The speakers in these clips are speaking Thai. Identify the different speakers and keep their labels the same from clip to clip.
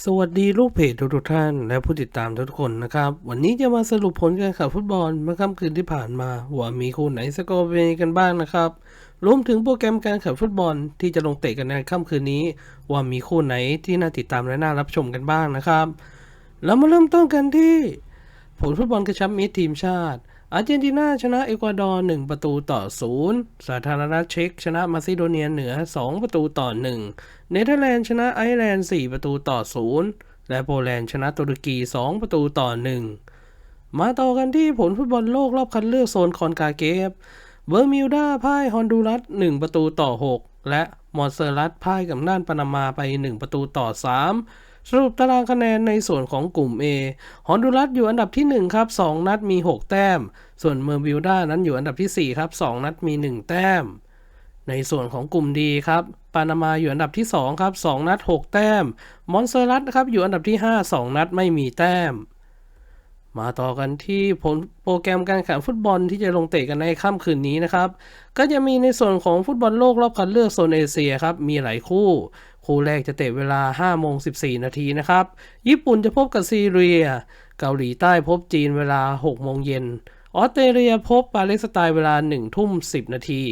Speaker 1: สวัสดีลูกเพจทุกๆท่านและผู้ติดตามทุกคนนะครับ วันนี้จะมาสรุปผลการแข่งขันฟุตบอลเมื่อค่ำคืนที่ผ่านมา ว่ามีคู่ไหนสกอร์เป็นกันบ้างนะครับ รวมถึงโปรแกรมการแข่งขันฟุตบอลที่จะลงเตะกันในค่ำคืนนี้ ว่ามีคู่ไหนที่น่าติดตามและน่ารับชมกันบ้างนะครับเรามาเริ่มต้นกันที่ ผลฟุตบอลกระชับมิตรทีมชาติ อาร์เจนตินาชนะเอกวาดอร์1ประตูต่อ 0 สาธารณรัฐเช็กชนะมาซิโดเนียเหนือ 2 ประตูต่อ 1 เนเธอร์แลนด์ชนะไอร์แลนด์ 4 ประตูต่อ 0 และโปแลนด์ชนะตุรกี 2 ประตูต่อ 1 มาต่อกันที่ผลฟุตบอลโลกรอบคัดเลือกโซนคอนกาเกฟ เบอร์มิวดาพ่ายฮอนดูรัส 1 ประตูต่อ 6 และมอนเซอรัสพ่ายกับน่านปานามาไป 1 ประตูต่อ 3 สรุปตารางคะแนนในส่วนของกลุ่ม A ฮอนดูรัสอยู่อันดับที่ 1 ครับ 2 นัดมี 6 แต้ม ส่วนเมอร์บิวดานั้นอยู่อันดับที่ 4 ครับ 2 นัดมี 1 แต้ม ในส่วนของกลุ่มดีครับปานามาอยู่อันดับที่ 2 ครับ 2 นัด 6 แต้ม มอนเซอรัสครับอยู่อันดับที่ 5 2 นัดไม่มีแต้ม มาต่อกันที่ผลโปรแกรมการแข่งขันฟุตบอลที่จะลงเตะกันในค่ำคืนนี้นะครับ ก็จะมีในส่วนของฟุตบอลโลกรอบคัดเลือกโซนเอเชียครับ มีหลายคู่ คู่แรกจะเตะเวลา 5 โมง 14 นาทีนะครับ ญี่ปุ่นจะพบกับซีเรีย เกาหลีใต้พบจีนเวลา 6 โมงเย็น ออสเตรเลียพบปาเลสไตน์เวลา 1 ทุ่ม 10 นาที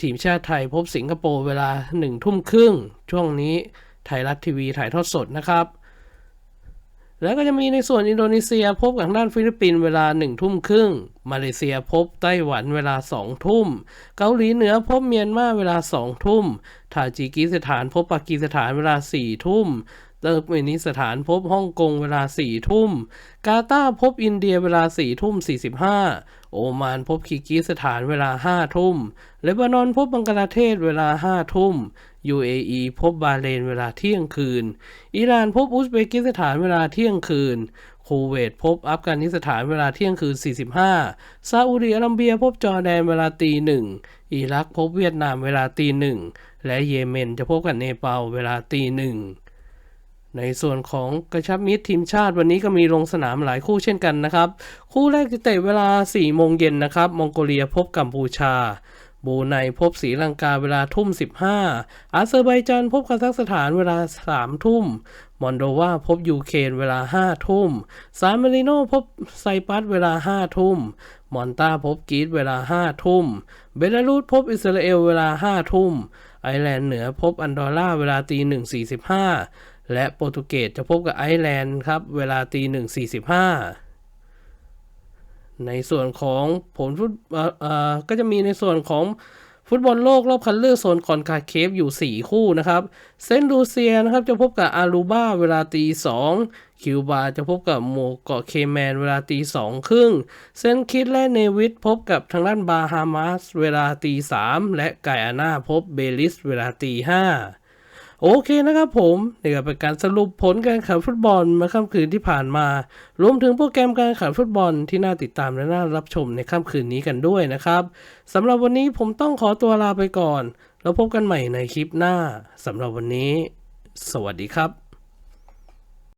Speaker 1: ทีมชาติไทยพบสิงคโปร์เวลา 1 ทุ่มครึ่ง ช่วงนี้ไทยรัฐทีวีถ่ายทอดสดนะครับ แล้วก็จะมีในส่วนอินโดนีเซียพบกับทางด้านฟิลิปปินส์เวลา1ทุ่มครึ่ง มาเลเซียพบไต้หวันเวลา2ทุ่ม เกาหลีเหนือพบเมียนมาเวลา2ทุ่ม ทาจิกิสถานพบปากีสถานเวลา4ทุ่มเติร์กเมนิสถานพบฮ่องกงเวลา4ทุ่ม กาตาร์พบอินเดียเวลา4ทุ่ม 45 โอมานพบคีกิสถานเวลา5ทุ่มเลบานอนพบบังกลาเทศเวลา5ทุ่ม UAE พบบาเรนเวลาเที่ยงคืน อิหร่านพบอุซเบกิสถานเวลาเที่ยงคืน คูเวตพบอัฟกานิสถานเวลาเที่ยงคืน 45 ซาอุดิอาระเบียพบจอร์แดนเวลาตีหนึ่ง อิรักพบเวียดนามเวลาตีหนึ่ง และเยเมนจะพบกับเนปาลเวลาตีหนึ่งในส่วนของกระชับมิตรทีมชาติวันนี้ก็มีลงสนามหลายคู่เช่นกันนะครับ คู่แรกจะเตะเวลา 4 โมงเย็นนะครับ มองโกเลียพบกัมพูชา บูไนพบศรีลังกาเวลาทุ่ม 15 อาเซอร์ไบจานพบคาซัคสถานเวลา 3 ทุ่ม มอนโดวาพบยูเครนเวลา 5 ทุ่ม ซานมาริโนพบไซปัสเวลา 5 ทุ่ม มอนตาพบกรีซเวลา 5 ทุ่ม เบลารุสพบอิสราเอลเวลา 5 ทุ่ม ไอร์แลนด์เหนือพบอันดอร่าเวลาตีหนึ่งสี่สิบห้าและโปรตุเกสจะพบกับไอร์แลนด์ครับเวลาตีหนึ่งสี่สิบห้า ในส่วนของผลฟุตเอ่อก็จะมีในส่วนของฟุตบอลโลกรอบคัดเลือกโซนคอนคาเคฟอยู่ 4 คู่นะครับ เซนต์ลูเซียนะครับจะพบกับอารูบาเวลาตีสองคิวบาจะพบกับโมเกาะเคแมนเวลาตีสองครึ่ง เซนต์คิดและเนวิสพบกับทางด้านบาฮามาสเวลาตีสามและไกอาน่าพบเบลิสเวลาตีห้า โอเคนะครับผมนี่ก็เป็นการสรุปผลการแข่งขันฟุตบอลมาค่ำคืนที่ผ่านมา รวมถึงโปรแกรมการแข่งขันฟุตบอลที่น่าติดตามและน่ารับชมในค่ำคืนนี้กันด้วยนะครับสำหรับวันนี้ผมต้องขอตัวลาไปก่อน แล้วพบกันใหม่ในคลิปหน้าสำหรับวันนี้ สวัสดีครับ